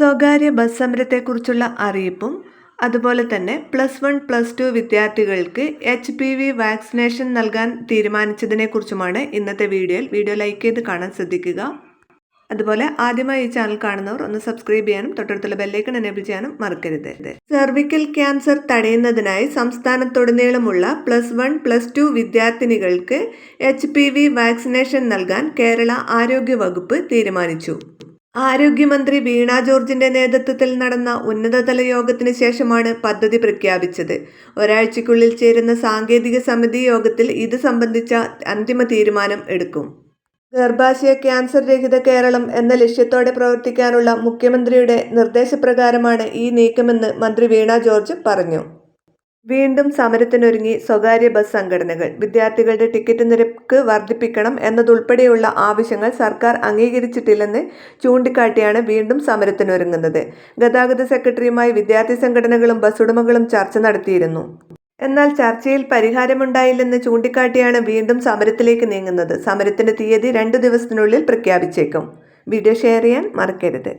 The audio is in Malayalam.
സ്വകാര്യ ബസ് സമരത്തെക്കുറിച്ചുള്ള അറിയിപ്പും അതുപോലെ തന്നെ പ്ലസ് വൺ പ്ലസ് ടു വിദ്യാർത്ഥികൾക്ക് എച്ച് പി വി വാക്സിനേഷൻ നൽകാൻ തീരുമാനിച്ചതിനെക്കുറിച്ചുമാണ് ഇന്നത്തെ വീഡിയോയിൽ. വീഡിയോ ലൈക്ക് ചെയ്ത് കാണാൻ ശ്രദ്ധിക്കുക. അതുപോലെ ആദ്യമായി ഈ ചാനൽ കാണുന്നവർ ഒന്ന് സബ്സ്ക്രൈബ് ചെയ്യാനും തൊട്ടടുത്തുള്ള ബെല്ലൈക്കൺ എനേബിൾ ചെയ്യാനും മറക്കരുത്. സെർവിക്കൽ ക്യാൻസർ തടയുന്നതിനായി സംസ്ഥാനത്തുടനീളമുള്ള പ്ലസ് വൺ പ്ലസ് ടു വിദ്യാർത്ഥിനികൾക്ക് എച്ച് വാക്സിനേഷൻ നൽകാൻ കേരള ആരോഗ്യ വകുപ്പ് തീരുമാനിച്ചു. ആരോഗ്യമന്ത്രി വീണ ജോർജിന്റെ നേതൃത്വത്തിൽ നടന്ന ഉന്നതതല യോഗത്തിന് ശേഷമാണ് പദ്ധതി പ്രഖ്യാപിച്ചത്. ഒരാഴ്ചയ്ക്കുള്ളിൽ ചേരുന്ന സാങ്കേതിക സമിതി യോഗത്തിൽ ഇത് സംബന്ധിച്ച അന്തിമ തീരുമാനം എടുക്കും. ഗർഭാശയ ക്യാൻസർ രഹിത കേരളം എന്ന ലക്ഷ്യത്തോടെ പ്രവർത്തിക്കാനുള്ള മുഖ്യമന്ത്രിയുടെ നിർദ്ദേശപ്രകാരമാണ് ഈ നീക്കമെന്ന് മന്ത്രി വീണ ജോർജ് പറഞ്ഞു. വീണ്ടും സമരത്തിനൊരുങ്ങി സ്വകാര്യ ബസ് സംഘടനകൾ. വിദ്യാർത്ഥികളുടെ ടിക്കറ്റ് നിരക്ക് വർദ്ധിപ്പിക്കണം എന്നതുൾപ്പെടെയുള്ള ആവശ്യങ്ങൾ സർക്കാർ അംഗീകരിച്ചിട്ടില്ലെന്ന് ചൂണ്ടിക്കാട്ടിയാണ് വീണ്ടും സമരത്തിനൊരുങ്ങുന്നത്. ഗതാഗത സെക്രട്ടറിയുമായി വിദ്യാർത്ഥി സംഘടനകളും ബസ് ഉടമകളും ചർച്ച നടത്തിയിരുന്നു. എന്നാൽ ചർച്ചയിൽ പരിഹാരമുണ്ടായില്ലെന്ന് ചൂണ്ടിക്കാട്ടിയാണ് വീണ്ടും സമരത്തിലേക്ക് നീങ്ങുന്നത്. സമരത്തിന്റെ തീയതി രണ്ടു ദിവസത്തിനുള്ളിൽ പ്രഖ്യാപിച്ചേക്കും. വീഡിയോ ഷെയർ ചെയ്യാൻ മറക്കരുത്.